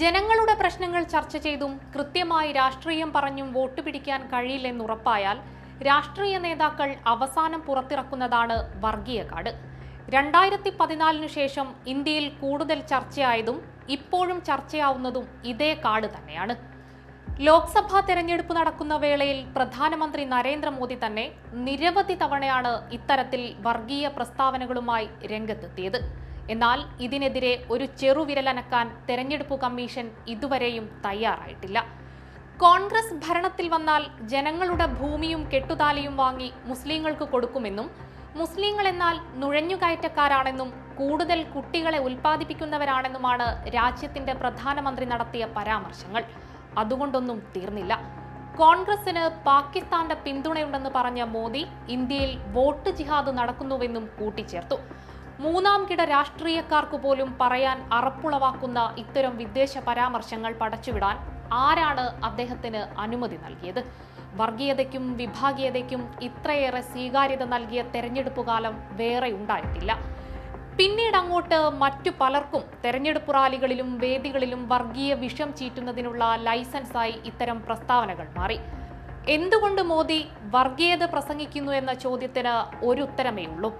ജനങ്ങളുടെ പ്രശ്നങ്ങൾ ചർച്ച ചെയ്തും കൃത്യമായി രാഷ്ട്രീയം പറഞ്ഞും വോട്ട് പിടിക്കാൻ കഴിയില്ലെന്നുറപ്പായാൽ രാഷ്ട്രീയ നേതാക്കൾ അവസാനം പുറത്തിറക്കുന്നതാണ് വർഗീയ കാർഡ് രണ്ടായിരത്തി പതിനാലിനു ശേഷം ഇന്ത്യയിൽ കൂടുതൽ ചർച്ചയായതും ഇപ്പോഴും ചർച്ചയാവുന്നതും ഇതേ കാർഡ് തന്നെയാണ്. ലോക്സഭാ തെരഞ്ഞെടുപ്പ് നടക്കുന്ന വേളയിൽ പ്രധാനമന്ത്രി നരേന്ദ്രമോദി തന്നെ നിരവധി തവണയാണ് ഇത്തരത്തിൽ വർഗീയ പ്രസ്താവനകളുമായി രംഗത്തെത്തിയത്. എന്നാൽ ഇതിനെതിരെ ഒരു ചെറുവിരലനക്കാൻ തെരഞ്ഞെടുപ്പ് കമ്മീഷൻ ഇതുവരെയും തയ്യാറായിട്ടില്ല. കോൺഗ്രസ് ഭരണത്തിൽ വന്നാൽ ജനങ്ങളുടെ ഭൂമിയും കെട്ടുതാലിയും വാങ്ങി മുസ്ലിങ്ങൾക്ക് കൊടുക്കുമെന്നും മുസ്ലിങ്ങൾ എന്നാൽ നുഴഞ്ഞുകയറ്റക്കാരാണെന്നും കൂടുതൽ കുട്ടികളെ ഉൽപ്പാദിപ്പിക്കുന്നവരാണെന്നുമാണ് രാജ്യത്തിന്റെ പ്രധാനമന്ത്രി നടത്തിയ പരാമർശങ്ങൾ. അതുകൊണ്ടൊന്നും തീർന്നില്ല. കോൺഗ്രസിന് പാകിസ്ഥാന്റെ പിന്തുണയുണ്ടെന്ന് പറഞ്ഞ മോദി ഇന്ത്യയിൽ വോട്ട് ജിഹാദ് നടക്കുന്നുവെന്നും കൂട്ടിച്ചേർത്തു. മൂന്നാം കിട രാഷ്ട്രീയക്കാർക്ക് പോലും പറയാൻ അറപ്പുളവാക്കുന്ന ഇത്തരം വിദ്വേഷ പരാമർശങ്ങൾ പടച്ചുവിടാൻ ആരാണ് അദ്ദേഹത്തിന് അനുമതി നൽകിയത്? വർഗീയതയ്ക്കും വിഭാഗീയതയ്ക്കും ഇത്രയേറെ സ്വീകാര്യത നൽകിയ തെരഞ്ഞെടുപ്പ് കാലം വേറെ ഉണ്ടായിട്ടില്ല. പിന്നീട് അങ്ങോട്ട് മറ്റു പലർക്കും തെരഞ്ഞെടുപ്പ് റാലികളിലും വേദികളിലും വർഗീയ വിഷം ചീറ്റുന്നതിനുള്ള ലൈസൻസായി ഇത്തരം പ്രസ്താവനകൾ മാറി. എന്തുകൊണ്ട് മോദി വർഗീയത പ്രസംഗിക്കുന്നു എന്ന ചോദ്യത്തിന് ഒരു ഉത്തരമേ ഉള്ളൂ?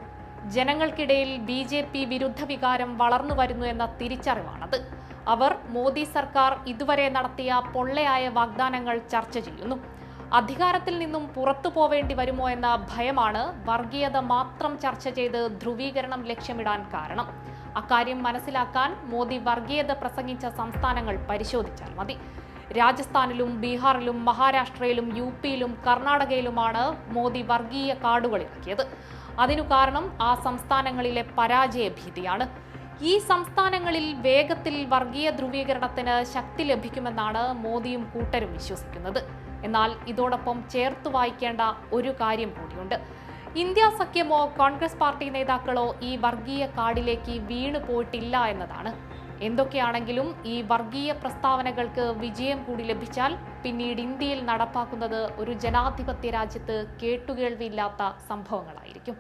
ജനങ്ങൾക്കിടയിൽ ബി ജെ പി വിരുദ്ധ വികാരം വളർന്നു വരുന്നു എന്ന തിരിച്ചറിവാണത്. അവർ മോദി സർക്കാർ ഇതുവരെ നടത്തിയ പൊള്ളയായ വാഗ്ദാനങ്ങൾ ചർച്ച ചെയ്യുന്നു. അധികാരത്തിൽ നിന്നും പുറത്തു പോവേണ്ടി വരുമോ എന്ന ഭയമാണ് വർഗീയത മാത്രം ചർച്ച ചെയ്ത് ധ്രുവീകരണം ലക്ഷ്യമിടാൻ കാരണം. അക്കാര്യം മനസ്സിലാക്കാൻ മോദി വർഗീയത പ്രസംഗിച്ച സംസ്ഥാനങ്ങൾ പരിശോധിച്ചാൽ മതി. രാജസ്ഥാനിലും ബീഹാറിലും മഹാരാഷ്ട്രയിലും യു പിയിലും കർണാടകയിലുമാണ് മോദി വർഗീയ കാർഡുകൾ ഇറക്കിയത്. അതിനു കാരണം ആ സംസ്ഥാനങ്ങളിലെ പരാജയ ഭീതിയാണ്. ഈ സംസ്ഥാനങ്ങളിൽ വേഗത്തിൽ വർഗീയ ധ്രുവീകരണത്തിന് ശക്തി ലഭിക്കുമെന്നാണ് മോദിയും കൂട്ടരും വിശ്വസിക്കുന്നത്. എന്നാൽ ഇതോടൊപ്പം ചേർത്ത് വായിക്കേണ്ട ഒരു കാര്യം കൂടിയുണ്ട്. ഇന്ത്യ സഖ്യമോ കോൺഗ്രസ് പാർട്ടി നേതാക്കളോ ഈ വർഗീയ കാർഡിലേക്ക് വീണു പോയിട്ടില്ല എന്നതാണ്. എന്തൊക്കെയാണെങ്കിലും ഈ വർഗീയ പ്രസ്താവനകൾക്ക് വിജയം കൂടി ലഭിച്ചാൽ പിന്നീട് ഇന്ത്യയിൽ നടപ്പാക്കുന്നത് ഒരു ജനാധിപത്യ രാജ്യത്ത് കേട്ടുകേൾവിയില്ലാത്ത സംഭവങ്ങളായിരിക്കും.